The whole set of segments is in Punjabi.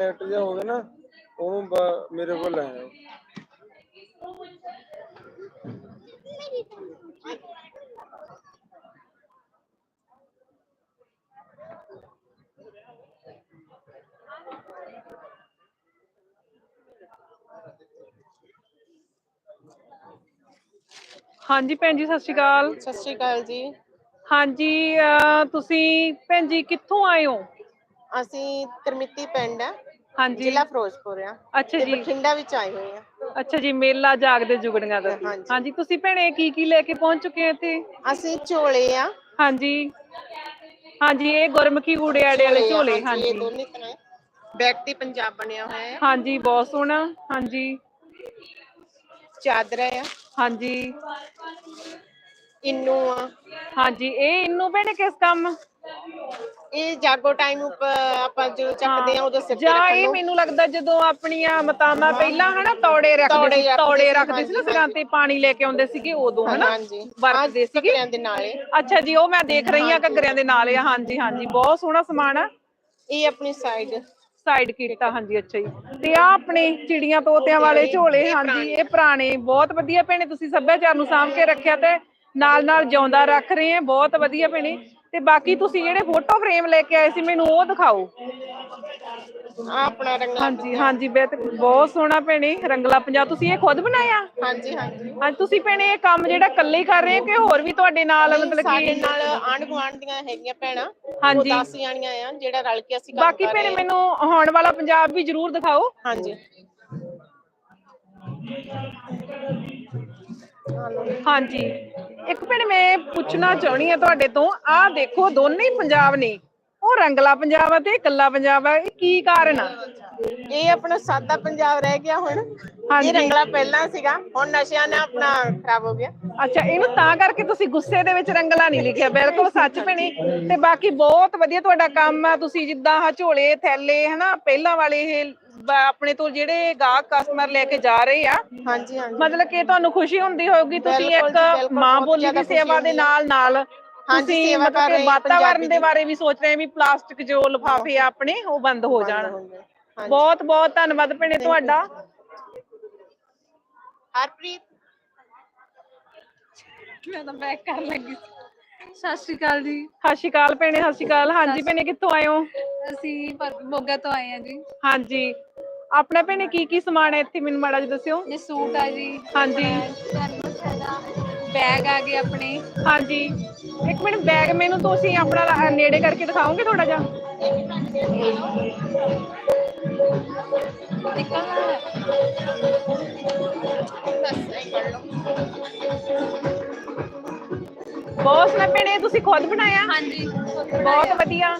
ਐਕਟ ਜਿਹਾ ਹੋਵੇ ਨਾ ਉਹਨੂੰ ਬ- ਮੇਰੇ ਕੋਲ ਲੈ ਆਓ ਹਾਂਜੀ ਭੈਣ ਜੀ ਸਤਿ ਸ਼੍ਰੀ ਅਕਾਲ। ਸਤਿ ਸ਼੍ਰੀ ਅਕਾਲ ਜੀ। ਹਾਂਜੀ ਅਹ, ਤੁਸੀਂ ਭੈਣ ਜੀ ਕਿੱਥੋਂ ਆਏ ਹੋ? ਅਸੀਂ ਤਰਮਿੱਤੀ ਪਿੰਡ ਆ। ਹਾਂਜੀ। ਜ਼ਿਲ੍ਹਾ ਫਿਰੋਜ਼ਪੁਰ ਆ। ਅੱਛਾ ਤੇ ਜੀ। ਬਠਿੰਡਾ ਵਿੱਚ ਆਏ ਹੋਏ ਆ। ਅੱਛਾ ਜੀ ਮੇਲਾ ਜਾਗਦੇ ਜੁਗੜੀਆਂ ਦਾ ਹਾਂਜੀ। ਹਾਂਜੀ ਤੁਸੀਂ ਭੈਣੇ ਕੀ ਕੀ ਲੈ ਕੇ ਪਹੁੰਚ ਚੁੱਕੇ ਹੋ ਇੱਥੇ? ਅਸੀਂ ਝੋਲੇ ਆ। ਹਾਂਜੀ। ਹਾਂਜੀ ਇਹ ਗੁਰਮੁਖੀ ਊੜਿਆੜੇ ਵਾਲੇ ਝੋਲੇ ਇਹ ਹਾਂਜੀ। ਦੋਨੇ ਤਰ੍ਹਾਂ ਬੈਕ ਤੇ ਪੰਜਾਬ ਬਣਿਆ ਹੋਇਆ ਹੈ ਹਾਂਜੀ ਬਹੁਤ ਸੋਹਣਾ। ਹਾਂਜੀ। ਚਾਦਰਾ ਆ। ਹਾਂਜੀ। ਇਨੂ ਆ। ਹਾਂਜੀ ਇਹ ਇਹਨੂੰ ਭੈਣੇ ਕਿਸ ਕੰਮ? ਇਹ ਜਾਗੋ ਟਾਈਮ ਆਪਾਂ ਜਦੋਂ ਚੱਕਦੇ ਆ ਉਦੋਂ ਸਿਰ ਤੇ ਜਾਂ ਇਹ ਮੈਨੂੰ ਲੱਗਦਾ ਜਦੋਂ ਆਪਣੀਆਂ ਮਤਾਮਾ ਪਹਿਲਾਂ ਹਨਾ ਤੌੜੇ ਰੱਖਦੇ ਤੌੜੇ ਸੀ ਰੱਖਦੇ ਤੌੜੇ ਸੀ, ਰੱਖਦੇ ਸੀ ਨਾ ਸਿਰਾਂ ਤੇ ਪਾਣੀ ਲੈ ਕੇ ਆਉਂਦੇ ਸੀਗੇ ਉਦੋਂ ਹਨਾ? ਹਾਂਜੀ। ਵਰਤਦੇ ਸੀਗੇ। ਘੱਗਰਿਆਂ ਦੇ ਨਾਲੇ। ਅੱਛਾ ਜੀ ਉਹ ਮੈਂ ਦੇਖ ਰਹੀ ਹਾਂ ਘੱਗਰਿਆਂ ਦੇ ਨਾਲ ਆ ਹਾਂਜੀ ਹਾਂਜੀ ਬਹੁਤ ਸੋਹਣਾ ਸਮਾਨ ਆ। ਇਹ ਆਪਣੀ ਸਾਈਡ ਸਾਈਡ ਕੀਤਾ ਹਾਂਜੀ ਅੱਛਾ ਜੀ। ਤੇ ਆ ਆਪਣੇ ਚਿੜੀਆਂ ਤੋਤਿਆਂ ਵਾਲੇ ਝੋਲੇ ਹਾਂਜੀ ਇਹ ਪੁਰਾਣੇ ਬਹੁਤ ਵਧੀਆ ਭੈਣੇ ਤੁਸੀਂ ਸੱਭਿਆਚਾਰ ਨੂੰ ਸਾਂਭ ਕੇ ਰੱਖਿਆ ਤੇ ਨਾਲ ਨਾਲ ਜਿਉਂਦਾ ਰੱਖ ਰਹੇ ਆ ਬਹੁਤ ਵਧੀਆ ਭੈਣੇ। ਤੇ ਬਾਕੀ ਤੁਸੀਂ ਜਿਹੜੇ ਫੋਟੋ ਫਰੇਮ ਲੈ ਕੇ ਆਏ ਸੀ ਮੈਨੂੰ ਉਹ ਦਿਖਾਓ। ਆ ਆਪਣਾ ਰੰਗਲਾ ਹਾਂਜੀ ਹਾਂਜੀ ਬਹੁਤ ਬਹੁਤ ਸੋਹਣਾ ਭੈਣੇ ਰੰਗਲਾ ਪੰਜਾਬ ਤੁਸੀਂ ਇਹ ਖੁਦ ਬਣਾਇਆ? ਹਾਂਜੀ ਹਾਂਜੀ। ਹਾਂਜੀ ਤੁਸੀਂ ਭੈਣੇ ਇਹ ਕੰਮ ਜਿਹੜਾ ਇਕੱਲੇ ਹੀ ਕਰ ਰਹੇ ਹੋ ਕਿ ਹੋਰ ਵੀ ਤੁਹਾਡੇ ਨਾਲ ਮਤਲਬ ਸਾਡੇ ਕਿ ਨਾਲ ਆਂਢ ਗੁਆਂਢ ਦੀਆਂ ਹੈਗੀਆਂ ਭੈਣਾਂ ਉਹ ਹਾਂਜੀ। 10 ਜਾਣੀਆਂ ਆ ਜਿਹੜਾ ਰਲ ਕੇ ਅਸੀਂ ਕੰਮ ਬਾਕੀ ਕਰ ਭੈਣੇ ਰਹੇ ਮੈਨੂੰ ਆਉਣ ਵਾਲਾ ਪੰਜਾਬ ਵੀ ਜ਼ਰੂਰ ਦਿਖਾਓ। ਹਾਂਜੀ। ਹਾਂਜੀ। ਇੱਕ ਭੈਣੇ ਮੈਂ ਪੁੱਛਣਾ ਚਾਹਣੀ ਆ ਤੁਹਾਡੇ ਤੋਂ। ਆਹ ਦੇਖੋ ਦੋਨੇ ਹੀ ਪੰਜਾਬ ਨੇ। ਉਹ ਰੰਗਲਾ ਪੰਜਾਬ ਆ ਤੇ ਇਕੱਲਾ ਪੰਜਾਬ ਆ। ਇਹ ਕੀ ਕਾਰਨ ਆ? ਇਹ ਆਪਣਾ ਸਾਦਾ ਪੰਜਾਬ ਰਹਿ ਗਿਆ ਹੁਣ। ਹਾਂਜੀ। ਇਹ ਰੰਗਲਾ ਪਹਿਲਾਂ ਸੀਗਾ। ਹੁਣ ਨਸ਼ਿਆਂ ਨੇ ਆਪਣਾ ਖਰਾਬ ਹੋ ਗਿਆ। ਅੱਛਾ ਇਹਨੂੰ ਤਾਂ ਕਰਕੇ ਤੁਸੀਂ ਗੁੱਸੇ ਦੇ ਵਿੱਚ ਰੰਗਲਾ ਨਹੀਂ ਲਿਖਿਆ। ਬਿਲਕੁਲ ਸੱਚ ਭੈਣੇ। ਤੇ ਬਾਕੀ ਬਹੁਤ ਵਧੀਆ ਤੁਹਾਡਾ ਕੰਮ ਆ। ਤੁਸੀਂ ਜਿੱਦਾਂ ਆਹ ਝੋਲੇ ਥੈਲੇ ਹਨਾ ਪਹਿਲਾਂ ਵਾਲੇ ਇਹ ਆਪਣੇ ਤੋਂ ਜਿਹੜੇ ਗਾਹਕ ਕਸਟਮਰ ਲੈ ਕੇ ਜਾ ਰਹੇ ਆ ਹਾਂਜੀ ਹਾਂਜੀ। ਮਤਲਬ ਕਿ ਤੁਹਾਨੂੰ ਖੁਸ਼ੀ ਹੁੰਦੀ ਹੋਊਗੀ ਤੁਸੀਂ ਬਿਲਕੁਲ ਇੱਕ ਬਿਲਕੁਲ, ਮਾਂ ਬਹੁਤ ਬੋਲੀ ਜ਼ਿਆਦਾ ਦੀ ਸੇਵਾ ਖੁਸ਼ੀ ਦੇ ਹੁੰਦੀ ਹੈ। ਨਾਲ ਨਾਲ ਹਾਂਜੀ, ਤੁਸੀਂ ਸੇਵਾ ਕਰ ਮਤਲਬ ਰਹੇ ਕਿ ਹਾਂ ਦੇ। ਬਾਰੇ ਵੀ ਸੋਚ ਰਹੇ ਵੀ ਪਲਾਸਟਿਕ ਜੋ ਲਿਫਾਫੇ ਆ ਆਪਣੇ ਉਹ ਬੰਦ ਹੋ ਜਾਣ। ਹਾਂਜੀ। ਬਹੁਤ ਬਹੁਤ ਧੰਨਵਾਦ ਭੈਣੇ ਤੁਹਾਡਾ। ਹਰਪ੍ਰੀਤ? ਮੈਂ ਤਾਂ ਬੈਕ ਕਰਨ ਲੱਗੀ। ਸਤਿ ਸ਼੍ਰੀ ਅਕਾਲ ਜੀ। ਸਤਿ ਸ਼੍ਰੀ ਅਕਾਲ ਭੈਣੇ ਸਤਿ ਸ਼੍ਰੀ ਅਕਾਲ। ਹਾਂਜੀ ਭੈਣੇ ਕਿੱਥੋਂ ਆਏ ਹੋ? ਅਸੀਂ ਪਰ- ਮੋਗਾ ਤੋਂ ਆਏ ਹਾਂ ਜੀ। ਹਾਂਜੀ। ਆਪਣਾ ਭੈਣੇ ਕੀ ਕੀ ਸਮਾਨ ਹੈ ਇੱਥੇ ਮੈਨੂੰ ਮਾੜਾ ਜਿਹਾ ਦੱਸਿਓ? ਇਹ ਸੂਟ ਆ ਜੀ। ਹਾਂਜੀ। ਹੈਗਾ ਬੈਗ ਆ ਗਏ ਆਪਣੇ। ਹਾਂਜੀ। ਇੱਕ ਮਿੰਟ ਬੈਗ ਮੈਨੂੰ ਤੁਸੀਂ ਆਪਣਾ ਲਾ- ਨੇੜੇ ਕਰਕੇ ਦਿਖਾਓਗੇ ਥੋੜਾ ਜਿਹਾ। ਬਹੁਤ ਸੋਹਣਾ ਭੈਣੇ ਤੁਸੀਂ ਖੁਦ ਬਣਾਇਆ? ਹਾਂਜੀ। ਬਹੁਤ ਵਧੀਆ।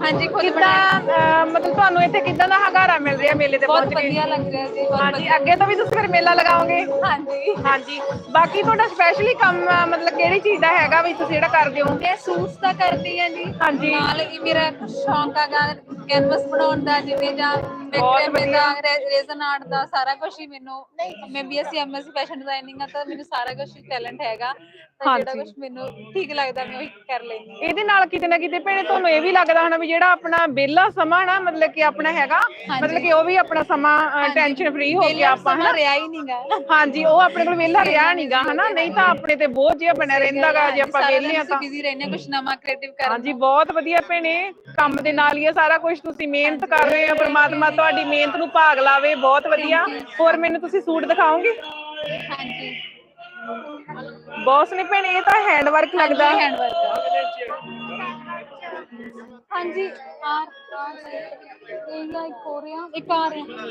ਹਾਂਜੀ ਖੁਦ ਕਿੱਦਾਂ ਮਤਲਬ ਤੁਹਾਨੂੰ ਇੱਥੇ ਕਿੱਦਾਂ ਦਾ ਹੰਗਾਰਾ ਮਿਲ ਰਿਹਾ ਮੇਲੇ ਤੇ ਬਹੁਤ ਪਹੁੰਚ ਕੇ? ਵਧੀਆ ਲੱਗ ਰਿਹਾ ਜੀ ਬਹੁਤ ਹਾਂਜੀ ਅੱਗੇ ਤੋਂ ਵੀ ਤੁਸੀਂ ਫਿਰ ਮੇਲਾ ਲਗਾਓਗੇ? ਹਾਂਜੀ। ਹਾਂਜੀ। ਬਾਕੀ ਤੁਹਾਡਾ ਸਪੈਸ਼ਲੀ ਕੰਮ ਅਹ, ਮਤਲਬ ਕਿਹੜੀ ਚੀਜ਼ ਦਾ ਹੈਗਾ ਵੀ ਤੁਸੀਂ ਜਿਹੜਾ ਕਰਦੇ ਹੋ? ਇਹ ਸੂਟਸ ਤਾਂ ਕਰਦੀ ਹਾਂ ਜੀ। ਹਾਂਜੀ। ਨਾਲ ਹੀ ਮੇਰਾ ਸ਼ੌਂਕ ਹੈਗਾ ਕੈਨਵਸ ਬਣਾਉਣ ਦਾ ਜਿਵੇਂ ਜਾਂ ਬਹੁਤ ਮੈਕਰੇਮੇ ਦਾ ਰੇਜ਼ਨ ਆਰਟ ਦਾ ਸਾਰਾ ਕੁਝ ਹੀ ਮੈਨੂੰ ਮੈਂ ਬੀਐਸਸੀ ਐਮਐਸਸੀ ਫੈਸ਼ਨ ਡਿਜ਼ਾਈਨਿੰਗ ਆ ਤਾਂ ਮੈਨੂੰ ਸਾਰਾ ਕੁਝ ਟੈਲੈਂਟ ਹੈਗਾ। ਤਾਂ ਜਿਹੜਾ ਹਾਂਜੀ। ਕੁਝ ਮੈਨੂੰ ਠੀਕ ਲੱਗਦਾ ਮੈਂ ਉਹੀ ਕਰ ਲੈਂਦੀ ਹਾਂ। ਇਹਦੇ ਨਾਲ ਕਿਤੇ ਨਾ ਕਿਤੇ ਭੈਣੇ ਤੁਹਾਨੂੰ ਇਹ ਵੀ ਲੱਗਦਾ ਹੋਣਾ ਵੀ ਜਿਹੜਾ ਆਪਣਾ ਵਿਹਲਾ ਸਮਾਂ ਨਾ ਮਤਲਬ ਕਿ ਆਪਣਾ ਹੈਗਾ ਮਤਲਬ ਕਿ ਉਹ ਵੀ ਆਪਣਾ ਸਮਾਂ ਟੈਨਸ਼ਨ ਫ੍ਰੀ ਹੋ ਕੇ ਵਿਹਲਾ ਆਪਾਂ ਹਨਾ। ਰਿਹਾ ਹੀ ਨਹੀਂਗਾ ਹਾਂਜੀ ਉਹ ਆਪਣੇ ਕੋਲ ਵਿਹਲਾ ਰਿਹਾ ਨਹੀਂਗਾ ਹਨਾ। ਨਹੀਂ ਤਾਂ ਆਪਣੇ ਤੇ ਬੋਝ ਜਿਹਾ ਬਣਿਆ ਰਹਿੰਦਾਗਾ ਜੇ ਆਪਾਂ ਵਿਹਲੇ ਆ ਤਾਂ। ਬਿਜ਼ੀ ਰਹਿੰਦੇ ਕੁਝ ਨਵਾਂ ਕ੍ਰੀਏਟਿਵ ਕਰਨ ਹਾਂਜੀ ਬਹੁਤ ਵਧੀਆ ਭੈਣੇ ਕੰਮ ਦੇ ਨਾਲ ਹੀ ਇਹ ਸਾਰਾ ਕੁਝ ਤੁਸੀਂ ਮਿਹਨਤ ਕਰ ਰਹੇ ਹੋ ਪ੍ਰਮਾਤਮਾ ਤੁਹਾਡੀ ਮਿਹਨਤ ਨੂੰ ਭਾਗ ਲਾਵੇ ਬਹੁਤ ਵਧੀਆ। ਹੋਰ ਮੈਨੂੰ ਤੁਸੀਂ ਸੂਟ ਦਿਖਾਓਗੇ? ਹਾਂਜੀ। ਬਹੁਤ ਸੋਹਣੇ ਭੈਣੇ ਇਹ ਤਾਂ ਹੈਂਡ ਵਰਕ ਲੱਗਦਾ। ਹੈਂਡ ਵਰਕ ਹਾਂਜੀ ਆਰ ਆਰ ਇਹਦਾ ਇੱਕ ਹੋ ਰਿਹਾ ਇੱਕ ਆ ਰਿਹਾ।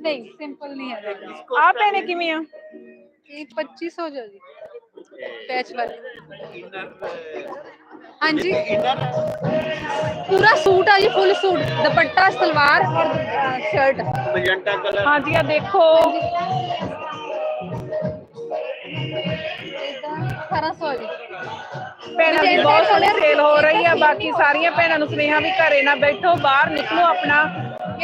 ਨਹੀਂ ਸਿੰਪਲ ਨਹੀਂ ਹੈ ਆਹ ਭੈਣੇ ਕਿਵੇਂ ਆ? ਇਹ 2500 ਜੋ ਜੀ। ਪੈਚ ਵਰਕ ਹਾਂਜੀ। ਪੂਰਾ ਸੂਟ ਆ ਜੀ ਫੁੱਲ ਸੂਟ। ਦੁਪੱਟਾ ਸਲਵਾਰ ਔਰ ਸ਼ਰਟ ਮਜੰਟਾ ਕਲਰ। ਹਾਂਜੀ ਆ ਦੇਖੋ। ਇਹਦਾ 1800 ਜੀ। ਭੈਣਾਂ ਦੀ ਬਹੁਤ ਸੋਹਣੀ ਸੇਲ ਹੋ ਰਹੀ ਆ ਬਾਕੀ ਸਾਰੀਆਂ ਭੈਣਾਂ ਨੂੰ ਸੁਨੇਹਾ ਵੀ ਘਰੇ ਨਾ ਬੈਠੋ ਬਾਹਰ ਨਿਕਲੋ ਆਪਣਾ।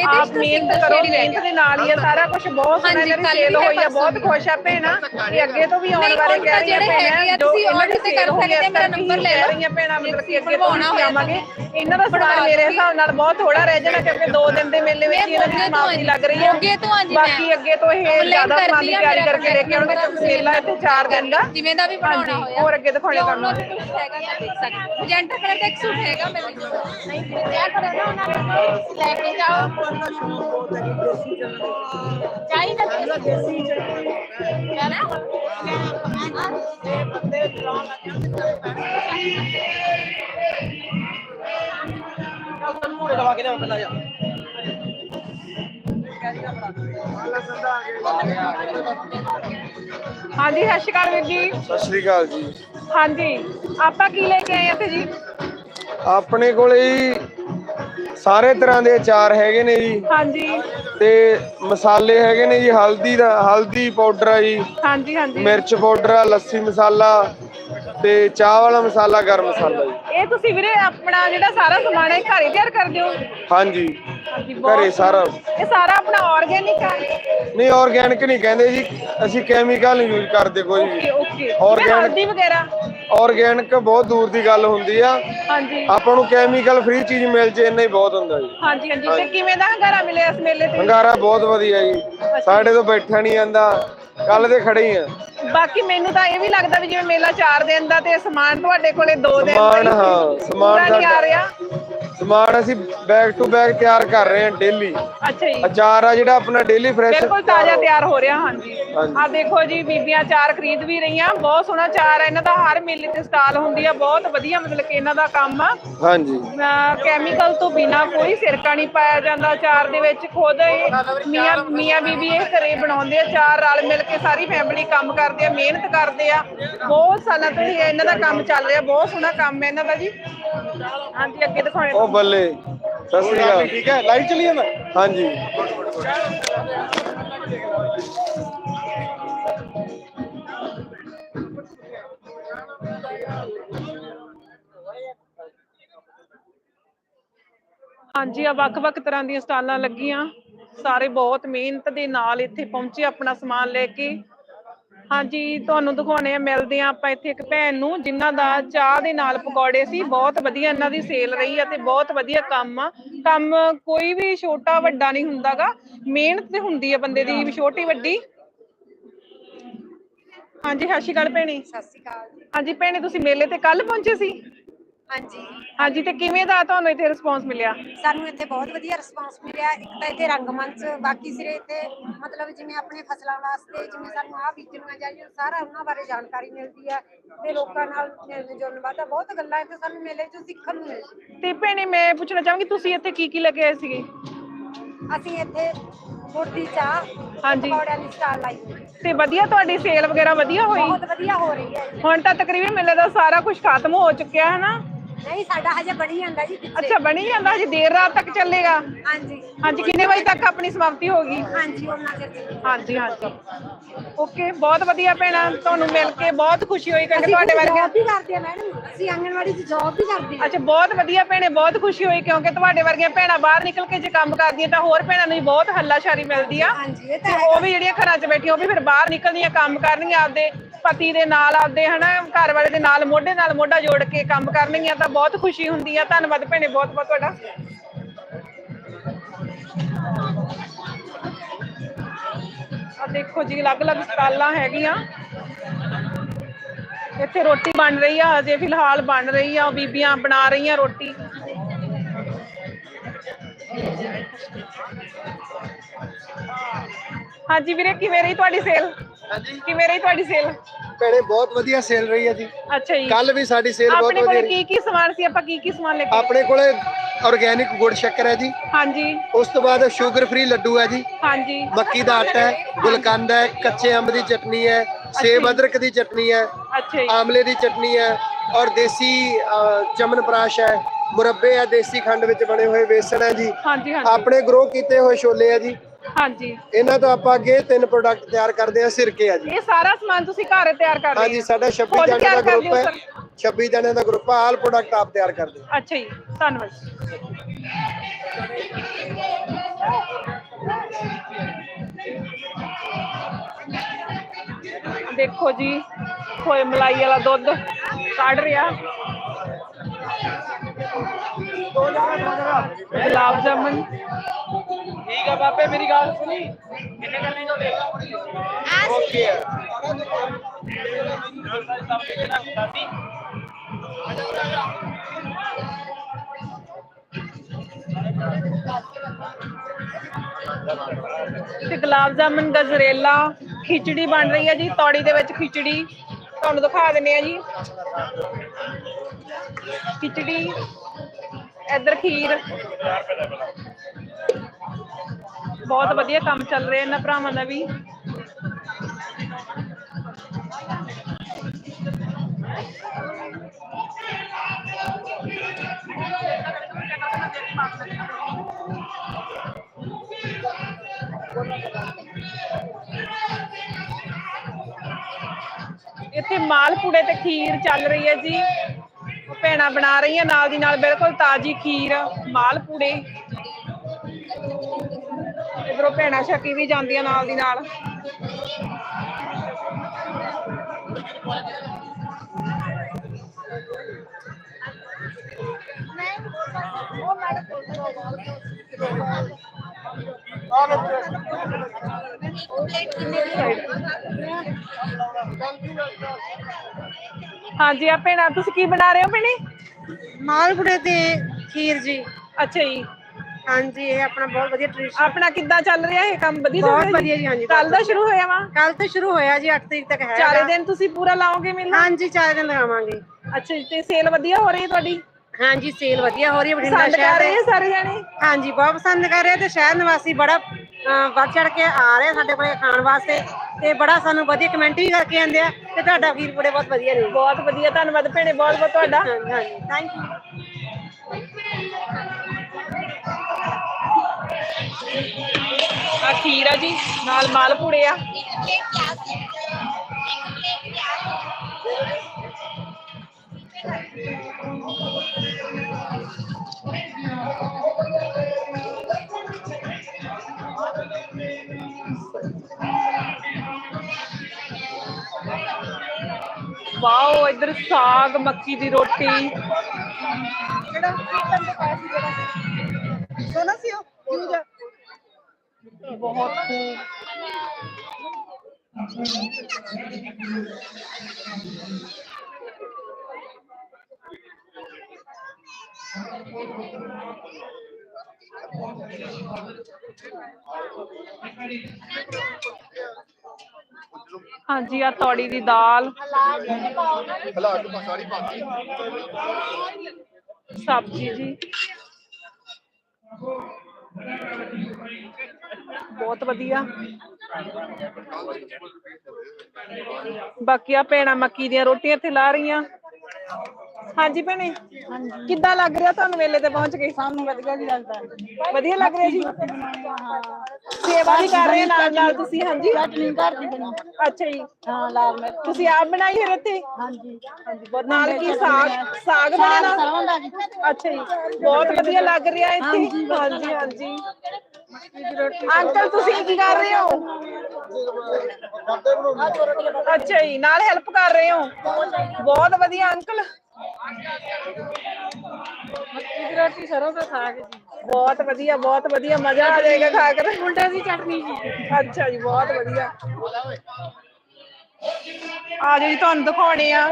ਆਪ ਮਿਹਨਤ ਕਰੋ ਹੀ ਮਿਹਨਤ ਦੇ ਨਾਲ ਹੀ ਆ ਸਾਰਾ ਕੁਝ ਬਹੁਤ ਸੋਹਣਾ ਹਾਂਜੀ, ਇਹਨਾਂ ਦੀ ਸੇਲ ਹੈ, ਹੋਈ ਆ ਬਹੁਤ। ਖੁਸ਼ ਆ ਭੈਣਾ ਤੇ ਅੱਗੇ ਤੋਂ ਵੀ ਆਉਣ ਵਾਲੇ ਕਹਿ ਰਹੀਆਂ ਜਿਹੜੇ ਹੈਗੇ ਆ, ਤੁਸੀਂ ਇਹਨਾਂ ਦੀ order ਤੇ sale ਕਰ ਹੋਈ ਆ, ਸਕਦੇ, ਮੇਰਾ number ਲੈ ਕਹਿ ਲਓ। ਰਹੀਆਂ ਭੈਣਾਂ ਮਤਲਬ ਕਿ ਅੱਗੇ ਤੋਂ ਆਵਾਂਗੇ ਇਹਨਾਂ ਦਾ ਸਮਾਨ ਮੇਰੇ ਹਿਸਾਬ ਨਾਲ ਬਹੁਤ ਥੋੜਾ ਰਹਿ ਜਾਣਾ ਕਿਉਂਕਿ ਦੋ ਦਿਨ ਦੇ ਮੇਲੇ ਵਿੱਚ ਹੀ ਇਹਨਾਂ ਦੀ ਸਮਾਪਤੀ ਲੱਗ ਰਹੀ ਹੈ ਮੋਗੇ ਤੋਂ ਜੀ ਮੈਂ। ਬਾਕੀ ਅੱਗੇ ਤੋਂ ਇਹ ਜ਼ਿਆਦਾ ਸਮਾਨ ਦੀ ਤਿਆਰੀ ਕਰਕੇ ਲੈ ਕੇ ਆਉਣਗੇ ਕਿਉਂਕਿ ਮੇਲਾ ਇੱਥੇ 4 ਦਿਨ ਦਾ ਜਿਵੇਂ ਦਾ ਵੀ ਬਣਾਉਣਾ ਹਾਂਜੀ, ਹੋਇਆ ਹੋਰ ਅੱਗੇ ਦਿਖਾਉਣੇ ਤੇ ਤੁਹਾਨੂੰ। ਹੈਗਾ ਤਾਂ ਦੇਖ ਸਕਦੇ ਮਜੈਂਟਾ ਕਲਰ ਦਾ ਇੱਕ ਸੂਟ ਹੈਗਾ ਮੇਰੇ ਕੋਲ ਨਹੀਂ ਪੁੱਛਿਆ ਕਰੋ ਨਾ ਉਹਨਾਂ ਨੂੰ ਲੈ ਕੇ ਜਾਓ ਚਾਹੀਦਾ ਦੇਸੀ ਹੈ ਨਾ ਇਹ ਬੰਦੇ ਡਰਾਉਣ ਹਾਂਜੀ ਸਤਿ ਸ਼੍ਰੀ ਅਕਾਲ ਵੀਰ ਜੀ। ਸਤਿ ਸ਼੍ਰੀ ਅਕਾਲ ਜੀ। ਹਾਂਜੀ ਆਪਾਂ ਕੀ ਲੈ ਕੇ ਆਏ ਆ ਇੱਥੇ ਜੀ? ਆਪਣੇ ਕੋਲੇ ਸਾਰੇ ਤਰ੍ਹਾਂ ਦੇ ਅਚਾਰ ਹੈਗੇ ਨੇ ਜੀ। ਹਾਂਜੀ। ਤੇ ਮਸਾਲੇ ਹੈਗੇ ਨੇ ਜੀ ਹਲਦੀ ਦਾ ਹਲਦੀ ਪਾਊਡਰ ਆ ਜੀ। ਹਾਂਜੀ ਹਾਂਜੀ। ਮਿਰਚ ਪਾਊਡਰ ਆ ਲੱਸੀ ਮਸਾਲਾ ਤੇ ਚਾਹ ਵਾਲਾ ਮਸਾਲਾ ਗਰਮ ਮਸਾਲਾ ਜੀ। ਇਹ ਤੁਸੀਂ ਵੀਰੇ ਆਪਣਾ ਜਿਹੜਾ ਸਾਰਾ ਸਮਾਨ ਹੈ ਘਰੇ ਤਿਆਰ ਕਰਦੇ ਹੋ? ਹਾਂਜੀ। ਘਰੇ ਸਾਰਾ। ਇਹ ਸਾਰਾ ਆਪਣਾ ਆਰਗੇਨਿਕ ਆ? ਨਹੀਂ ਆਰਗੈਨਿਕ ਨਹੀਂ ਕਹਿੰਦੇ ਜੀ ਅਸੀਂ ਕੈਮੀਕਲ ਯੂਜ਼ ਕਰਦੇ ਕੋਈ ਓਕੇ ਵੀ ਓਕੇ ਵਗੈਰਾ? ਆਰਗੈਨਿਕ ਬਹੁਤ ਦੂਰ ਦੀ ਗੱਲ ਹੁੰਦੀ ਆ। ਹਾਂਜੀ। ਆਪਾਂ ਨੂੰ ਕੈਮੀਕਲ ਫ੍ਰੀ ਚੀਜ਼ ਮਿਲ ਜੇ ਇੰਨਾ ਹੀ ਬਹੁਤ ਹੁੰਦਾ ਜੀ। ਹਾਂਜੀ ਹਾਂਜੀ। ਤੇ ਕਿਵੇਂ ਦਾ ਹੰਗਾਰਾ ਮਿਲਿਆ ਇਸ ਮੇਲੇ ਤੇ? ਹੰਗਾਰਾ ਬਹੁਤ ਵਧੀਆ ਜੀ। ਸਾਡੇ ਤੋਂ ਬੈਠਾ ਨਹੀਂ ਜਾਂਦਾ। ਕੱਲ ਦੇ ਖੜੇ ਹੀ ਆ। ਬਾਕੀ ਮੈਨੂੰ ਤਾਂ ਇਹ ਵੀ ਲੱਗਦਾ ਵੀ ਜਿਵੇਂ ਮੇਲਾ 4 ਦਿਨ ਦਾ ਤੇ ਸਮਾਨ ਤੁਹਾਡੇ ਕੋਲੇ 2 ਦਿਨ ਦਾ ਸਮਾਨ ਹੀ ਸਮਾਨ ਆ ਰਿਹਾ। ਸਮਾਨ ਅਸੀਂ ਬੈਗ ਟੂ ਬੈਗ ਤਿਆਰ ਕਰ ਰਹੇ ਹਾਂ ਡੇਲੀ ਅੱਛਾ ਜੀ। ਅਚਾਰ ਆ ਜਿਹੜਾ ਆਪਣਾ ਡੇਲੀ ਫਰੈਸ਼ ਬਿਲਕੁਲ ਤਾਜ਼ਾ ਤਿਆਰ ਹੋ ਰਿਹਾ ਹਾਂਜੀ। ਹਾਂਜੀ। ਆ ਦੇਖੋ ਜੀ ਬੀਬੀਆਂ ਚਾਰ ਖਰੀਦ ਵੀ ਰਹੀਆਂ ਬਹੁਤ ਸੋਹਣਾ ਚਾਰ ਹੈ ਇਹਨਾਂ ਦਾ ਹਰ ਮੇਲੇ ਤੇ ਸਟਾਲ ਹੁੰਦੀ ਆ ਬਹੁਤ ਵਧੀਆ ਮਤਲਬ ਕਿ ਇਹਨਾਂ ਦਾ ਕੰਮ ਆ। ਹਾਂਜੀ। ਕੈਮੀਕਲ ਤੋਂ ਬਿਨਾ ਕੋਈ ਸਿਰਕਾ ਨਹੀਂ ਪਾਇਆ ਜਾਂਦਾ ਚਾਰ ਦੇ ਵਿੱਚ ਖੁਦ ਇਹ ਮੀਆਂ ਮੀਆਂ ਬੀਬੀ ਇਹ ਘਰੇ ਬਣਾਉਂਦੇ ਆ ਚਾਰ ਰਲ ਮਿਲ ਕੇ ਸਾਰੀ ਫੈਮਿਲੀ ਕੰਮ ਕਰਦੇ ਆ ਮਿਹਨਤ ਕਰਦੇ ਆ। ਬਹੁਤ ਸਾਲਾਂ ਤੋਂ ਇਹ ਇਹਨਾਂ ਦਾ ਕੰਮ ਚੱਲ ਰਿਹਾ ਬਹੁਤ ਸੋਹਣਾ ਕੰਮ ਹੈ ਇਹਨਾਂ ਦਾ ਜੀ। ਹਾਂਜੀ ਅੱਗੇ ਦਿਖਾਉਣੇ ਉਹ ਬੱਲੇ। ਸਤਿ ਸ੍ਰੀ ਅਕਾਲ। ਠੀਕ ਹੈ ਲਾਈਵ ਚੱਲੀ ਜਾਂਦਾ? ਹਾਂਜੀ। ਹਾਂਜੀ ਆ ਵੱਖ-ਵੱਖ ਤਰ੍ਹਾਂ ਦੀਆਂ ਸਟਾਲਾਂ ਲੱਗੀਆਂ। ਸਾਰੇ ਬਹੁਤ ਮਿਹਨਤ ਦੇ ਨਾਲ ਇੱਥੇ ਪਹੁੰਚੇ ਆਪਣਾ ਸਮਾਨ ਲੈ ਕੇ। ਹਾਂਜੀ ਤੁਹਾਨੂੰ ਦਿਖਾਉਣੇ ਆ ਮਿਲਦੇ ਆ ਆਪਾਂ ਇੱਥੇ ਇੱਕ ਭੈਣ ਨੂੰ ਜਿਨ੍ਹਾਂ ਦਾ ਚਾਹ ਦੇ ਨਾਲ ਪਕੌੜੇ ਸੀ। ਬਹੁਤ ਵਧੀਆ ਇਹਨਾਂ ਦੀ ਸੇਲ ਰਹੀ ਆ ਤੇ ਬਹੁਤ ਵਧੀਆ ਕੰਮ ਆ। ਕੰਮ ਕੋਈ ਵੀ ਛੋਟਾ ਵੱਡਾ ਨਹੀਂ ਹੁੰਦਾਗਾ। ਮਿਹਨਤ ਤੇ ਹੁੰਦੀ ਆ ਬੰਦੇ ਦੀ ਵੀ ਛੋਟੀ ਵੱਡੀ। ਹਾਂਜੀ ਸਤਿ ਸ਼੍ਰੀ ਅਕਾਲ ਭੈਣੀ। ਸਤਿ ਸ਼੍ਰੀ ਅਕਾਲ। ਹਾਂਜੀ ਭੈਣੇ ਤੁਸੀਂ ਮੇਲੇ ਤੇ ਕੱਲ ਪਹੁੰਚੇ ਸੀ? ਹਾਂਜੀ। ਹਾਂਜੀ ਤੇ ਕਿਵੇਂ ਦਾ ਤੁਹਾਨੂੰ ਇੱਥੇ ਰਿਸਪੌਂਸ ਮਿਲਿਆ? ਸਾਨੂੰ ਇੱਥੇ ਬਹੁਤ ਵਧੀਆ ਰਿਸਪਾਂਸ ਮਿਲਿਆ। ਇੱਕ ਤਾਂ ਇੱਥੇ ਰੰਗਮੰਚ ਬਾਕੀ ਸਿਰੇ ਇੱਥੇ ਮਤਲਬ ਜਿਵੇਂ ਆਪਣੇ ਫਸਲਾਂ ਵਾਸਤੇ ਜਿਵੇਂ ਸਾਨੂੰ ਆਹ ਬੀਜਣੀਆਂ ਚਾਹੀਦੀਆਂ ਸਾਰਾ ਉਹਨਾਂ ਬਾਰੇ ਜਾਣਕਾਰੀ ਮਿਲਦੀ ਹੈ। ਤੇ ਲੋਕਾਂ ਨਾਲ ਮਿਲਣ ਜੁਲਣ ਬਹੁਤ ਗੱਲਾਂ ਇੱਥੇ ਸਾਨੂੰ ਮੇਲੇ 'ਚ ਸਿੱਖਣ ਨੂੰ ਮਿਲਦੀਆਂ ਤੇ ਭੈਣੇ ਮੈਂ ਪੁੱਛਣਾ ਚਾਹਾਂਗੀ ਤੁਸੀਂ ਇੱਥੇ ਕੀ ਕੀ ਲੈ ਕੇ ਆਏ ਸੀਗੇ? ਅਸੀਂ ਇੱਥੇ ਗੁੜ ਦੀ ਚਾਹ ਹਾਂਜੀ। ਪਕੌੜਿਆਂ ਦੀ ਸਟਾਲ ਲਾਈ ਹੋਈ ਹੈ। ਤੇ ਵਧੀਆ ਤੁਹਾਡੀ ਸੇਲ ਵਗੈਰਾ ਵਧੀਆ ਹੋਈ? ਬਹੁਤ ਵਧੀਆ ਹੋ ਰਹੀ ਹੈ। ਹੁਣ ਤਾਂ ਤਕਰੀਬਨ ਮੇਲੇ ਦਾ ਸਾਰਾ ਕੁਝ ਖਤਮ ਹੋ ਚੁੱਕਿਆ ਹੈ ਨਾ? ਨਹੀਂ ਸਾਡਾ ਹਜੇ ਬਣੀ ਜਾਂਦਾ ਜੀ ਪਿੱਛੇ। ਅੱਛਾ ਬਣੀ ਜਾਂਦਾ ਹਜੇ ਦੇਰ ਰਾਤ ਤੱਕ ਚੱਲੇਗਾ? ਹਾਂਜੀ। ਹਾਂਜੀ ਕਿੰਨੇ ਵਜੇ ਤੱਕ ਆਪਣੀ ਸਮਾਪਤੀ ਹੋਗੀ ਹਾਂਜੀ ਉਹਨਾਂ ਦੇ ਹਾਂਜੀ ਹਾਂਜੀ। ਓਕੇ ਬਹੁਤ ਵਧੀਆ ਭੈਣਾ ਤੁਹਾਨੂੰ ਮਿਲ ਕੇ ਬਹੁਤ ਖੁਸ਼ੀ ਹੋਈ ਕਿਉਂਕਿ ਤੁਹਾਡੇ ਵਰਗੇ ਜੌਬ ਵੀ ਕਰਦੇ ਆ ਮੈਡਮ ਅਸੀਂ ਆਂਗਣਵਾੜੀ 'ਚ ਜੌਬ ਵੀ ਕਰਦੇ ਆ। ਅੱਛਾ ਬਹੁਤ ਵਧੀਆ ਭੈਣੇ ਬਹੁਤ ਖੁਸ਼ੀ ਹੋਈ ਕਿਉਂਕਿ ਤੁਹਾਡੇ ਵਰਗੀਆਂ ਭੈਣਾਂ ਬਾਹਰ ਨਿਕਲ ਕੇ ਜੇ ਕੰਮ ਕਰਦੀਆਂ ਤਾਂ ਹੋਰ ਭੈਣਾਂ ਨੂੰ ਵੀ ਬਹੁਤ ਹੱਲਾਸ਼ਾਰੀ ਮਿਲਦੀ ਆ। ਹਾਂਜੀ ਇਹ ਤੇ ਤਾਂ ਉਹ ਵੀ ਜਿਹੜੀਆਂ ਘਰਾਂ 'ਚ ਬੈਠੀਆਂ ਉਹ ਵੀ ਫਿਰ ਬਾਹਰ ਨਿਕਲਦੀਆਂ ਕੰਮ ਕਰਨਗੀਆਂ ਆਪਦੇ ਪਤੀ ਦੇ ਨਾਲ ਆਪਦੇ ਹਨਾ ਘਰ ਵਾਲੇ ਦੇ ਨਾਲ ਮੋਢੇ ਨਾਲ ਮੋਢਾ ਜੋੜ ਕੇ ਕੰਮ ਕਰਨਗੀਆਂ ਤਾਂ ਬਹੁਤ ਖੁਸ਼ੀ ਹੁੰਦੀ ਆ। ਧੰਨਵਾਦ ਭੈਣੇ ਬਹੁਤ ਬਹੁਤ ਤੁਹਾਡਾ। ਆ ਦੇਖੋ ਜੀ ਅਲੱਗ-ਅਲੱਗ ਸਟਾਲਾਂ ਹੈਗੀਆਂ। ਇੱਥੇ ਰੋਟੀ ਬਣ ਰਹੀ ਆ ਹਜੇ ਫਿਲਹਾਲ ਬਣ ਰਹੀ ਆ ਬੀਬੀਆਂ ਬਣਾ ਰਹੀਆਂ ਰੋਟੀ। ਹਾਂਜੀ ਵੀਰੇ ਕਿਵੇਂ ਰਹੀ ਤੁਹਾਡੀ ਸੇਲ ਹਾਂਜੀ। ਕਿਵੇਂ ਰਹੀ ਤੁਹਾਡੀ ਸੇਲ ਭੈਣੇ ਬਹੁਤ ਵਧੀਆ ਸੇਲ ਰਹੀ ਹੈ ਜੀ। ਅੱਛਾ ਜੀ। ਕੱਲ ਵੀ ਸਾਡੀ ਸੇਲ ਬਹੁਤ ਆਪਣੇ ਵਧੀਆ ਕੋਲੇ ਰਹੀ। ਕੀ ਕੀ ਸਮਾਨ ਸੀ? ਆਪਾਂ ਕੀ ਕੀ ਸਮਾਨ ਲੈ ਕੇ ਆਏ? ਆਪਣੇ ਕੋਲੇ ਆਰਗੇਨਿਕ ਗੁੜ ਸ਼ੱਕਰ ਹੈ ਜੀ। ਹਾਂਜੀ। ਉਸ ਤੋਂ ਬਾਅਦ ਸ਼ੂਗਰ ਫ੍ਰੀ ਲੱਡੂ ਹੈ ਜੀ। ਹਾਂਜੀ। ਮੱਕੀ ਦਾ ਆਟਾ ਹੈ ਗੁਲਕੰਦ ਹੈ ਕੱਚੇ ਅੰਬ ਦੀ ਚਟਨੀ ਹੈ ਸੇਬ ਅਦਰਕ ਦੀ ਚਟਨੀ ਹੈ ਅੱਛਾ ਜੀ। ਆਮਲੇ ਦੀ ਚਟਨੀ ਹੈ ਔਰ ਦੇਸੀ ਅ, ਚਮਨਪ੍ਰਾਸ਼ ਹੈ। ਮੁਰੱਬੇ ਹੈ ਦੇਸੀ ਖੰਡ ਵਿੱਚ ਬਣੇ ਹੋਏ ਵੇਸਣ ਹੈ ਜੀ। ਹਾਂਜੀ ਹਾਂਜੀ। ਆਪਣੇ ਗਰੋ ਕੀਤੇ ਹੋਏ ਛੋਲੇ ਹੈ ਜੀ। ਹਾਂਜੀ। ਇਹਨਾਂ ਤੋਂ ਆਪਾਂ ਅੱਗੇ ਤਿੰਨ ਪ੍ਰੋਡਕਟ ਤਿਆਰ ਕਰਦੇ ਆ ਸਿਰਕੇ ਆ ਜੀ। ਇਹ ਸਾਰਾ ਸਮਾਨ ਤੁਸੀਂ ਘਰ ਤਿਆਰ ਕਰ ਰਹੇ ਹਾਂਜੀ ਸਾਡਾ 26 ਖੁਦ ਦਾ ਗਰੁੱਪ ਹੈ 26 ਜਣੇ ਦਾ ਗਰੁੱਪ ਆ ਆਲ ਪ੍ਰੋਡਕਟ ਆਪ ਤਿਆਰ ਕਰਦੇ ਆ। ਅੱਛਾ ਜੀ ਧੰਨਵਾਦ। ਦੇਖੋ ਜੀ ਖੋਏ ਮਲਾਈ ਵਾਲਾ ਦੁੱਧ ਕੱਢ ਰਿਹਾ। ਗੁਲਾਬ ਜਾਮਨ। ਠੀਕ ਆ ਬਾਬੇ ਮੇਰੀ ਗੱਲ ਸੁਣੀ। ਕਿੰਨੇ ਕਰਨੇ ਤੁਹਾਡੇ ਓਕੇ ਤੇ ਗੁਲਾਬ ਜਾਮਨ ਗਜਰੇਲਾ ਖਿਚੜੀ ਬਣ ਰਹੀ ਹੈ ਜੀ ਤੌੜੀ ਦੇ ਵਿੱਚ ਖਿਚੜੀ। ਤੁਹਾਨੂੰ ਦਿਖਾ ਦਿੰਨੇ ਆ ਜੀ। ਖਿਚੜੀ, ਇੱਧਰ ਖੀਰ। ਬਹੁਤ ਵਧੀਆ ਕੰਮ ਚੱਲ ਰਿਹਾ ਇਹਨਾਂ ਭਰਾਵਾਂ ਦਾ ਵੀ। ਇੱਥੇ ਮਾਲਪੂੜੇ ਤੇ ਖੀਰ ਚੱਲ ਰਹੀ ਹੈ ਜੀ। ਭੈਣਾਂ ਬਣਾ ਰਹੀਆਂ, ਨਾਲ ਦੀ ਨਾਲ ਬਿਲਕੁਲ ਤਾਜ਼ੀ ਖੀਰ ਮਾਲਪੂੜੇ ਇਧਰੋਂ ਭੈਣਾਂ ਛਕੀ ਵੀ ਜਾਂਦੀਆਂ ਨਾਲ ਦੀ ਨਾਲ। ਹਾਂਜੀ ਆ ਭੈਣਾਂ ਤੁਸੀਂ ਕੀ ਬਣਾ ਰਹੇ ਹੋ ਭੈਣੇ? ਮਾਲਪੁੜੇ ਤੇ ਖੀਰ ਜੀ। ਅੱਛਾ ਜੀ। ਹਾਂਜੀ ਇਹ ਆਪਣਾ ਬਹੁਤ ਵਧੀਆ ਟ੍ਰੈਡੀਸ਼ਨ ਆਪਣਾ ਕਿੱਦਾਂ ਚੱਲ ਰਿਹਾ ਇਹ ਕੰਮ? ਵਧੀਆ ਚੱਲ ਬਹੁਤ ਰਿਹਾ ਵਧੀਆ ਜੀ, ਹਾਂਜੀ, ਕੱਲ ਦਾ ਸ਼ੁਰੂ ਹੋਇਆ ਵਾ? ਕੱਲ ਤੋਂ ਸ਼ੁਰੂ ਹੋਇਆ ਜੀ 8 ਤਰੀਕ ਤੱਕ ਹੈ ਚਾਰੇ ਦਿਨ ਤੁਸੀਂ ਪੂਰਾ ਲਾਓਗੇ ਮੇਲਾ? ਹਾਂਜੀ ਚਾਰ ਦਿਨ ਲਗਾਵਾਂਗੇ ਅੱਛਾ ਜੀ ਤੇ ਸੇਲ ਵਧੀਆ ਹੋ ਰਹੀ ਹੈ ਤੁਹਾਡੀ? ਹਾਂਜੀ ਸੇਲ ਵਧੀਆ ਹੋ ਰਹੀ ਹੈ ਬਠਿੰਡਾ ਪਸੰਦ ਕਰ ਸ਼ਹਿਰ ਰਹੇ ਦੇ ਸਾਰੇ ਜਾਣੇ? ਹਾਂਜੀ ਬਹੁਤ ਪਸੰਦ ਕਰ ਰਹੇ ਤੇ ਸ਼ਹਿਰ ਨਿਵਾਸੀ ਬੜਾ ਵੱਧ ਚੜ ਕੇ ਆ ਰਹੇ ਸਾਡੇ ਕੋਲੇ ਖਾਣ ਵਾਸਤੇ ਤੇ ਬੜਾ ਸਾਨੂੰ ਵਧੀਆ ਕਮੈਂਟ ਵੀ ਕਰਕੇ ਆਂਦੇ ਆ ਤੇ ਤੁਹਾਡਾ ਖੀਰ ਪੂੜੇ ਬਹੁਤ ਵਧੀਆ ਨੇ। ਬਹੁਤ ਵਧੀਆ ਧੰਨਵਾਦ ਭੈਣੇ ਬਹੁਤ ਬਹੁਤ ਤੁਹਾਡਾ। ਹਾਂਜੀ ਹਾਂਜੀ ਥੈਂਕ ਯੂ ਆ ਖੀਰ ਆ ਜੀ ਨਾਲ ਮਾਲਪੂੜੇ ਆ। ਵਾਓ ਇੱਧਰ ਸਾਗ ਮੱਕੀ ਦੀ ਰੋਟੀ। ਸੋਨਾ ਸੀ ਉਹ? ਬਹੁਤ ਖੂਬ। ਹਾਂਜੀ ਆ ਤੌੜੀ ਦੀ ਦਾਲ। ਸਬਜ਼ੀ ਜੀ। ਬਹੁਤ ਵਧੀਆ। ਬਾਕੀ ਆ ਭੈਣਾਂ ਮੱਕੀ ਦੀਆਂ ਰੋਟੀਆਂ ਇੱਥੇ ਲਾ ਰਹੀਆਂ। ਹਾਂਜੀ ਭੈਣੇ। ਕਿੱਦਾਂ ਲੱਗ ਰਿਹਾ ਤੁਹਾਨੂੰ ਮੇਲੇ ਤੇ ਪਹੁੰਚ ਕੇ? ਸਾਨੂੰ ਵਧੀਆ ਵੀ ਲੱਗਦਾ ਵਧੀਆ ਲੱਗ ਰਿਹਾ ਜੀ? ਸੇਵਾ ਵੀ ਕਰ ਰਹੇ ਨਾਲ ਨਾਲ ਤੁਸੀਂ ਹਾਂਜੀ? ਚਟਨੀ ਘਰ ਦੀ ਬਣੀ। ਅੱਛਾ ਜੀ। ਹਾਂ ਲਾਲ ਮਿਰਚ। ਤੁਸੀਂ ਆਪ ਬਣਾਈ ਫਿਰ ਇੱਥੇ? ਹਾਂਜੀ। ਹਾਂਜੀ ਬਹੁਤ ਨਾਲ ਕੀ ਸਾਗ? ਬਣਿਆ ਨਾਲ ਅੱਛਾ ਜੀ। ਬਹੁਤ ਵਧੀਆ ਲੱਗ ਰਿਹਾ ਇੱਥੇ। ਹਾਂਜੀ ਹਾਂਜੀ ਅੰਕਲ ਤੁਸੀਂ ਕੀ ਕਰ ਰਹੇ ਹੋ? ਅੱਛਾ ਜੀ ਨਾਲ ਹੈਲਪ ਕਰ ਰਹੇ ਹੋ? ਬਹੁਤ ਵਧੀਆ ਅੰਕਲ। ਰੋਟੀ ਸਰੋਂ ਦਾ ਸਾਗ ਜੀ। ਬਹੁਤ ਵਧੀਆ ਬਹੁਤ ਵਧੀਆ ਮਜ਼ਾ ਆ ਜਾਏਗਾ ਖਾ ਕਰ ਮੁੰਡੇ ਦੀ ਚਟਨੀ ਜੀ। ਅੱਛਾ ਜੀ ਬਹੁਤ ਵਧੀਆ। ਆ ਜੀ ਤੁਹਾਨੂੰ ਦਿਖਾਉਣੇ ਆ।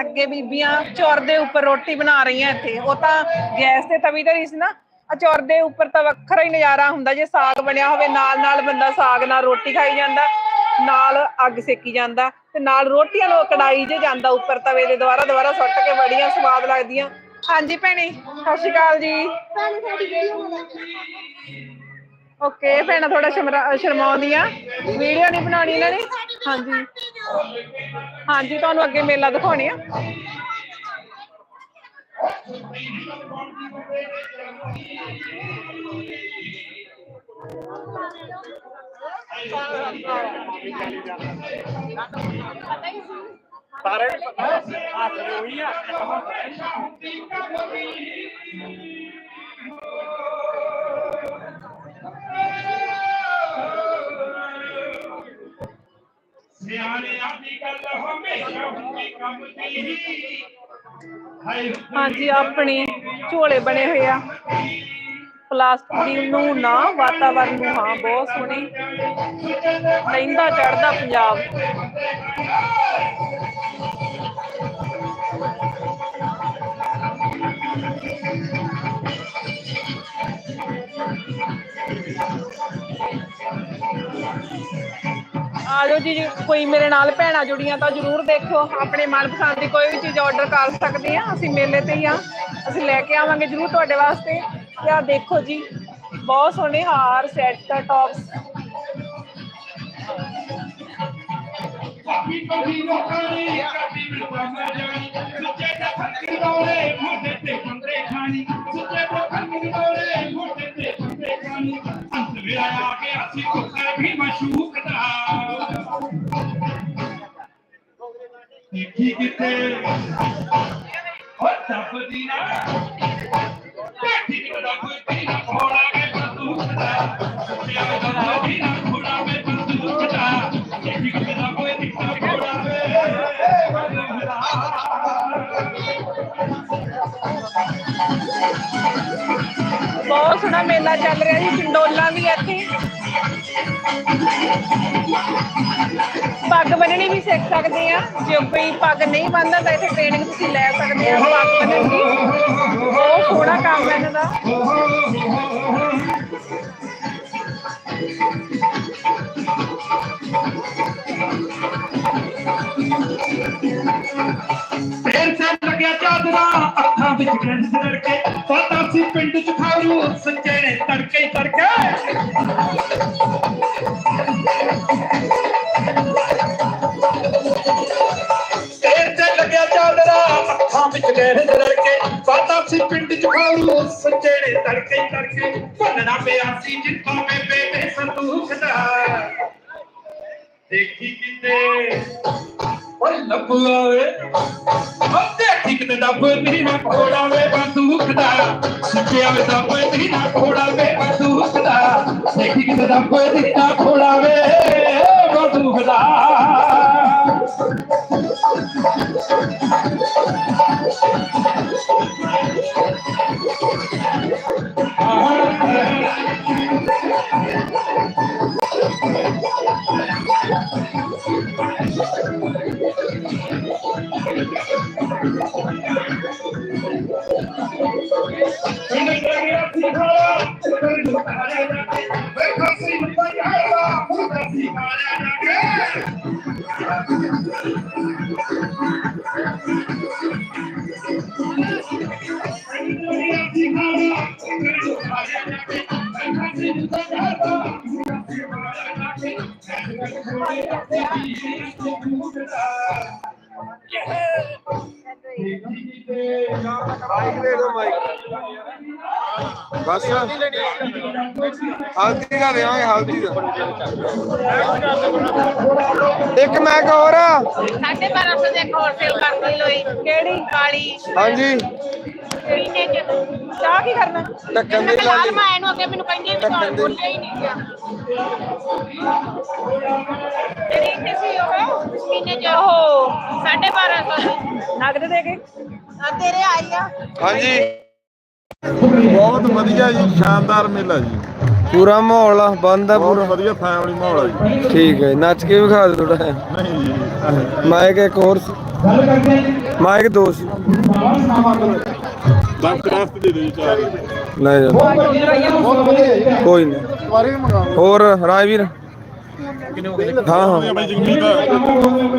ਅੱਗੇ ਬੀਬੀਆਂ ਚੌਰ ਦੇ ਉੱਪਰ ਰੋਟੀ ਬਣਾ ਰਹੀਆਂ ਇੱਥੇ। ਉਹ ਤਾਂ ਗੈਸ ਤੇ ਤਵੀ ਤੇ ਸੀ ਨਾ। ਆ ਚੌਰ ਦੇ ਉੱਪਰ ਤਾਂ ਵੱਖਰਾ ਹੀ ਨਜ਼ਾਰਾ ਹੁੰਦਾ। ਜੇ ਸਾਗ ਬਣਿਆ ਹੋਵੇ ਨਾਲ ਨਾਲ ਬੰਦਾ ਸਾਗ ਨਾਲ ਰੋਟੀ ਖਾਈ ਜਾਂਦਾ। ਨਾਲ ਅੱਗ ਸੇਕੀ ਜਾਂਦਾ ਤੇ ਨਾਲ ਰੋਟੀਆਂ ਨੂੰ ਕੜਾਈ ਜੇ ਜਾਂਦਾ ਉੱਪਰ ਤਵੇ ਦੇ ਦੁਆਰਾ ਦੁਆਰਾ ਸੁੱਟ ਕੇ ਬੜੀਆਂ ਸਵਾਦ ਲੱਗਦੀਆਂ। ਹਾਂਜੀ ਭੈਣੀ ਸਤਿ ਸ਼੍ਰੀ ਅਕਾਲ ਜੀ। ਓਕੇ ਭੈਣਾ ਥੋੜਾ ਸ਼ਰਮਾਉਂਦੀ ਆ ਵੀਡੀਓ ਨਹੀਂ ਬਣਾਉਣੀ ਇਹਨਾਂ ਨੇ? ਹਾਂਜੀ। ਹਾਂਜੀ ਤੁਹਾਨੂੰ ਅੱਗੇ ਮੇਲਾ ਦਿਖਾਉਣੇ ਆ। तारे हाँ। जी अपने झोले बने हुए हैं। ਪਲਾਸਟਿਕ ਦੀ ਨੂੰ ਨਾ, ਵਾਤਾਵਰਨ ਨੂੰ, ਹਾਂ, ਬਹੁਤ ਸੋਹਣੀ ਰਹਿੰਦਾ ਚੜਦਾ ਪੰਜਾਬ। ਆਜੋ ਜੀ ਕੋਈ ਮੇਰੇ ਨਾਲ ਭੈਣਾਂ ਜੁੜੀਆਂ ਤਾਂ ਜਰੂਰ ਦੇਖੋ ਆਪਣੇ ਮਨਪਸੰਦ ਦੀ ਕੋਈ ਵੀ ਚੀਜ਼ ਆਰਡਰ ਕਰ ਸਕਦੇ ਆ। ਅਸੀਂ ਮੇਲੇ ਤੇ ਹੀ ਆ। ਅਸੀਂ ਲੈ ਕੇ ਆਵਾਂਗੇ ਜਰੂਰ ਤੁਹਾਡੇ ਵਾਸਤੇ। ਆ ਦੇਖੋ ਜੀ ਬਹੁਤ ਸੋਹਣੇ ਹਾਰ ਸੈੱਟ ਟੌਪਸ ਕਭੀ ਕਭੀ ਨੋਕਰੀ ਕਭੀ ਮਿਲਵਾ ਜਾਣੀ ਸੁੱਚੇ ਦਾ ਫੱਕੀ ਡੋਲੇ ਮੋਢੇ ਤੇ ਬੰਦੇ ਖਾਣੀ ਸੁੱਚੇ ਦਾ ਫੱਕੀ ਡੋਲੇ ਮੋਢੇ ਤੇ ਬੰਦੇ ਖਾਣੀ ਅੰਤ ਵੇਲਾ ਆ ਗਿਆ ਸੀ ਕੁੱਤੇ ਵੀ ਮਸ਼ੂਕ ਦਾ ਦੇਖੀ ਕਿਤੇ ਹੋ ਤਪਦੀ ਨਾ ਬਹੁਤ ਸੋਹਣਾ ਮੇਲਾ ਚੱਲ ਰਿਹਾ ਜੀ ਚੰਡੋਲਾਂ ਵੀ ਇੱਥੇ। ਪੱਗ ਬੰਨਣੀ ਵੀ ਸਿੱਖ ਸਕਦੇ ਆ। ਜੇ ਕੋਈ ਪੱਗ ਨਹੀਂ ਬੰਨਦਾ ਤਾਂ ਇੱਥੇ ਟ੍ਰੇਨਿੰਗ ਤੁਸੀਂ ਲੈ ਸਕਦੇ ਆ, ਪੱਗ ਬੰਨਣ ਦੀ। ਬਹੁਤ ਸੋਹਣਾ ਕੰਮ ਹੈ ਇਹਨਾਂ ਦਾ ਫੇਰ ਸੇ ਲੱਗਿਆ ਚਾਦਰਾ, ਅੱਖਾਂ ਵਿੱਚ ਗੰਢ ਰੜਕੇ। ਪਤਾ ਸੀ ਪਿੰਡ ਚ ਖਾਰੂ ਸੱਚੇ ਨੇ ਤੜਕੇ ਹੀ ਤੜਕੇ ਲੱਗਿਆ ਚਾਦਰਾ ਅੱਖਾਂ ਵਿੱਚ ਗੰਢ ਰੜਕੇ ਪਤਾ ਸੀ ਪਿੰਡ ਚ ਖਾਰੂ ਸੱਚੇ ਤੜਕੇ ਹੀ ਤੜਕੇ, ਭੰਨਣਾ ਪਿਆ ਸੀ ਜਿੱਥੋਂ ਬੇਬੇ ਤੇ ਸੰਦੂਖ ਦਾ। ਦੇਖੀ ਕਿਤੇ ਓਏ ਲੱਭੂ ਆਵੇ। ਅੱਤੇ ਠੀਕ ਤੇ ਦੱਬ ਨਹੀਂ ਨਾ ਕੋੜਾ ਵੇ ਬੰਦੂਕ ਦਾ ਸਿੱਕਿਆ ਵੇ ਦੱਬ ਨਹੀਂ ਨਾ ਕੋੜਾ ਵੇ ਬੰਦੂਕ ਦਾ ਦੇਖੀ ਕਿਤੇ ਦੱਬ ਨਹੀਂ ਨਾ ਕੋੜਾ ਵੇ ਬੰਦੂਕ ਦਾ ਪਿੰਡ ਹਲਦੀ ਦਾ ਦੇਵਾਂਗੇ ਹਲਦੀ ਦਾ। ਇੱਕ ਮੈਕ ਹੋਰ। ਆ। ਸਾਢੇ 1200 ਦੇ ਇੱਕ ਹੋਰ ਸੇਲ ਕਰ ਲਈ ਲੋਈ ਕਿਹੜੀ? ਕਾਲੀ। ਹਾਂਜੀ। ਚਾਹ ਕੀ ਕਰਨਾ? ਢੱਕਣ ਮੈਂ ਦੀ ਲਾਲ ਮੈਂ ਇਹਨੂੰ ਅੱਗੇ ਮੈਨੂੰ ਕਹਿੰਦੀ ਵੀ ਬੋਲਿਆ ਹੀ ਨਹੀਂ ਗਿਆ। ਤੇਰੀ ਇੱਥੇ ਸੀ ਉਹ? ਮਹੀਨੇ ਚ ਓਹੋ ਸਾਢੇ 1200 ਦੀ। ਨਗਦ ਦੇ ਕੇ। ਆ ਤੇਰੇ ਆਈ ਆ। ਹਾਂਜੀ। ਬਹੁਤ ਵਧੀਆ ਜੀ ਸ਼ਾਨਦਾਰ ਮੇਲਾ ਜੀ। ਪੂਰਾ ਮਾਹੌਲ ਆ ਬੰਦ ਆ ਬਹੁਤ ਪੂਰਾ ਵਧੀਆ ਫੈਮਿਲੀ ਮਾਹੌਲ ਆ ਜੀ। ਠੀਕ ਹੈ ਨੱਚ ਕੇ ਵਿਖਾ ਦੇ ਥੋੜਾ ਨਹੀਂ ਜੀ ਮਾਈਕ ਇੱਕ ਹੋਰ ਸੀ। ਮਾਈਕ ਦੋ ਸੀ। ਦੇ ਚਾਰ। ਲੈ ਜਾ। ਕੋਈ ਨਹੀਂ ਹੋਰ ਰਾਜਵੀਰ? ਹਾਂ ਹਾਂ।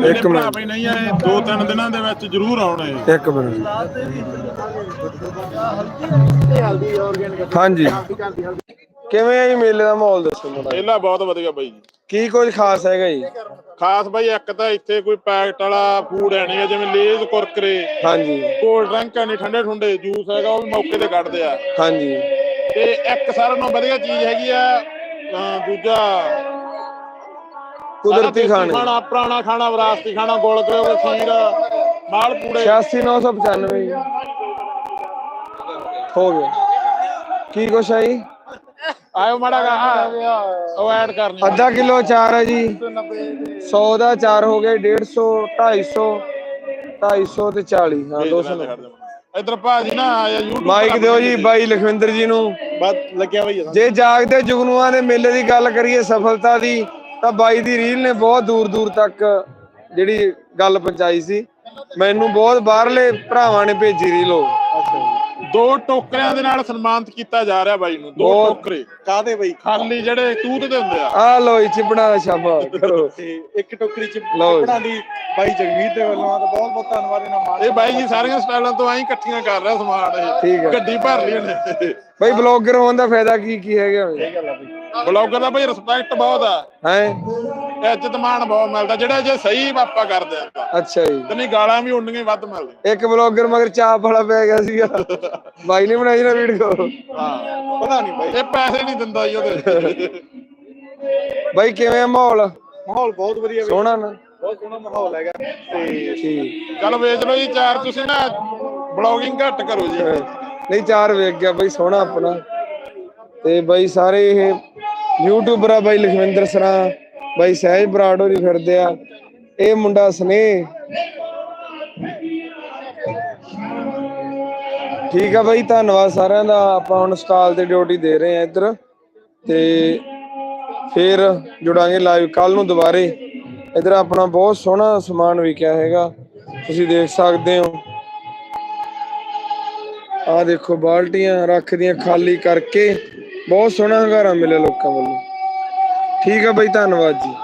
ਇੱਕ ਮਿੰਟ। ਨਹੀਂ ਆਏ ਦੋ ਤਿੰਨ ਦਿਨਾਂ ਦੇ ਵਿੱਚ ਜ਼ਰੂਰ ਆਉਣਾ। ਹੈ ਇੱਕ ਮਿੰਟ। ਹਾਂਜੀ। ਕਿਵੇਂ ਹੈ ਜੀ ਮੇਲੇ ਦਾ ਮਾਹੌਲ ਦੱਸੋ ਜਿਹਾ। ਮੇਲਾ ਬਹੁਤ ਵਧੀਆ ਬਾਈ ਜੀ। ਕੀ ਕੁਝ ਖਾਸ ਹੈਗਾ ਜੀ? ਖਾਸ ਬਾਈ ਇੱਕ ਤਾਂ ਇੱਥੇ ਕੋਈ ਪੈਕਟ ਵਾਲਾ ਫੂਡ ਹੈ ਨਹੀਂ ਜਿਵੇਂ ਲੇਜ਼ ਕੁਰਕਰੇ ਹਾਂਜੀ। ਕੋਲਡ ਡਰਿੰਕ ਹੈ ਨਹੀਂ ਠੰਡੇ ਠੁੰਡੇ ਜੂਸ ਹੈਗਾ ਉਹ ਵੀ ਮੌਕੇ ਤੇ ਕੱਢਦੇ ਆ। ਹਾਂਜੀ। ਤੇ ਇੱਕ ਸਾਰਿਆਂ ਨਾਲੋਂ ਵਧੀਆ ਚੀਜ਼ ਹੈਗੀ ਆ ਅਹ ਦੂਜਾ ਸਾਰਾ ਕੁਦਰਤੀ ਦੇਸੀ ਖਾਣੇ। ਖਾਣਾ ਪੁਰਾਣਾ ਖਾਣਾ ਵਿਰਾਸਤੀ ਖਾਣਾ ਗੋਲ ਗੋਲ ਖੀਰ ਮਾਲ ਪੂੜੇ। 86995 ਜੀ ਹੋ ਗਿਆ। ਕੀ ਕੁਛ ਹੈ ਜੀ? ਆਇਓ ਮਾੜਾ ਗਾ ਉਹ ਐਡ ਕਰਨੀ ਅੱਧਾ ਕਿਲੋ ਚਾਰ ਹੈ ਜੀ। 100 ਦਾ ਚਾਰ ਹੋ ਗਿਆ 150 250 250 ਤੇ 40 ਹਾਂ 200 ਇਧਰ ਭਾਜੀ ਨਾ ਆਇਆ YouTube ਮਾਈਕ ਦਿਓ ਜੀ ਬਾਈ ਲਖਵਿੰਦਰ ਜੀ ਨੂੰ। ਬਾਤ ਲੱਗਿਆ ਬਈ ਜੇ ਜਾਗਦੇ ਜੁਗਨੂਆਂ ਦੇ ਮੇਲੇ ਦੀ ਗੱਲ ਕਰੀਏ ਸਫਲਤਾ ਦੀ ਤਾਂ ਬਾਈ ਦੀ ਰੀਲ ਨੇ ਬਹੁਤ ਦੂਰ ਦੂਰ ਤੱਕ ਜਿਹੜੀ ਗੱਲ ਪਹੁੰਚਾਈ ਸੀ। ਮੈਨੂੰ ਬਹੁਤ ਬਾਹਰਲੇ ਭਰਾਵਾਂ ਨੇ ਭੇਜੀ ਰੀਲ ਉਹ। ਦੋ ਟੋਕਰਿਆਂ ਦੇ ਨਾਲ ਸਨਮਾਨਿਤ ਕੀਤਾ ਜਾ ਰਿਹਾ ਬਾਈ ਨੂੰ ਦੋ ਬਹੁਤ- ਟੋਕਰੇ। ਕਾਦੇ ਬਈ? ਖਾਲੀ ਜਿਹੜੇ ਤੂਤ ਦੇ ਹੁੰਦੇ ਆ। ਆ ਲੋ ਜੀ ਚਿਪੜਾ ਦਾ ਛਾਪਾ ਕਰੋ। ਤੇ ਇੱਕ ਟੋਕਰੀ ਚ ਲਓ ਜੀ। ਕੱਪੜਾ ਦੀ ਬਾਈ ਜਗਮੀਤ ਦੇ ਵੱਲੋਂ ਆ ਤਾਂ ਬਹੁਤ ਬਹੁਤ ਧੰਨਵਾਦ ਇਹਨਾਂ ਮਾਨ ਇਹ ਬਾਈ ਜੀ ਸਾਰੀਆਂ ਸਟਾਈਲਾਂ ਤੋਂ ਐਂ ਇਕੱਠੀਆਂ ਕਰ ਰਿਹਾ ਸਮਾਨ ਇਹ। ਠੀਕ ਹੈ। ਗੱਡੀ ਭਰ ਲਈ ਉਹਨੇ ਬਾਈ ਬਲੌਗਰ ਹੋਣ ਦਾ ਫਾਇਦਾ ਕੀ ਕੀ ਹੈਗਾ ਬਲੌਗਰ ਦਾ ਬਈ ਰਿਸਪੈਕਟ ਬਹੁਤ ਆ। ਹੈ? ਇੱਜ਼ਤ ਮਾਣ ਬਹੁਤ ਮਿਲਦਾ ਜਿਹੜਾ ਜੇ ਸਹੀ ਆਪਾਂ ਕਰਦੇ ਆ। ਅੱਛਾ ਜੀ। ਤੇ ਨਹੀਂ ਗਾਲਾਂ ਵੀ ਉਨੀਆਂ ਹੀ ਵੱਧ ਮਿਲਦੀਆਂ। ਇੱਕ ਬਲੌਗਰ ਮਗਰ ਚਾਪ ਵਾਲਾ ਪੈ ਗਿਆ ਸੀਗਾ। ਬਾਈ ਨੇ ਬਣਾਈ ਨਾ ਵੀਡੀਓ ਹਾਂ ਪਤਾ ਨਹੀਂ ਬਾਈ। ਇਹ ਪੈਸੇ ਨਹੀਂ ਦਿੰਦਾ ਜੀ ਉਹਦੇ ਬਾਈ ਕਿਵੇਂ ਆ ਮਾਹੌਲ? ਮਾਹੌਲ ਬਹੁਤ ਵਧੀਆ ਵੀ। ਸੋਹਣਾ ਨਾ? ਬਹੁਤ ਸੋਹਣਾ ਮਾਹੌਲ ਹੈਗਾ। ਤੇ ਠੀਕ। ਚਲ ਵੇਚ ਲਓ ਜੀ ਚਾਰ ਤੁਸੀਂ ਨਾ ਬਲੌਗਿੰਗ ਘੱਟ ਕਰੋ ਜੀ। ਨਹੀਂ ਚਾਰ ਵੇਖ ਗਿਆ ਬਾਈ ਸੋਹਣਾ ਆਪਣਾ। ਤੇ ਬਾਈ ਸਾਰੇ ਇਹ ਯੂਟਿਊਬਰ ਆ ਬਾਈ ਲਖਵਿੰਦਰ ਸਰਾ। ਬਾਈ ਸਹਿਜ ਬਰਾੜੋ ਦੀ ਫਿਰਦੇ ਆ। ਇਹ ਮੁੰਡਾ ਸਨੇਹ। ਠੀਕ ਆ ਬਾਈ, ਧੰਨਵਾਦ ਸਾਰਿਆਂ ਦਾ। ਆਪਾਂ ਹੁਣ ਸਟਾਲ ਤੇ ਡਿਊਟੀ ਦੇ ਰਹੇ ਆ ਇੱਧਰ। ਤੇ ਫੇਰ ਜੁੜਾਂਗੇ ਲਾਈਵ ਕੱਲ ਨੂੰ ਦੁਬਾਰੇ। ਇੱਧਰ ਆਪਣਾ ਬਹੁਤ ਸੋਹਣਾ ਸਮਾਨ ਵਿਕਿਆ ਹੈਗਾ। ਤੁਸੀਂ ਦੇਖ ਸਕਦੇ ਹੋ। ਆ ਦੇਖੋ ਬਾਲਟੀਆਂ ਰੱਖਦੀਆਂ ਖਾਲੀ ਕਰਕੇ। ਬਹੁਤ ਸੋਹਣਾ ਹੰਗਾਰਾ ਮਿਲਿਆ ਲੋਕਾਂ ਵੱਲੋਂ। ਠੀਕ ਆ ਬਾਈ ਧੰਨਵਾਦ ਜੀ।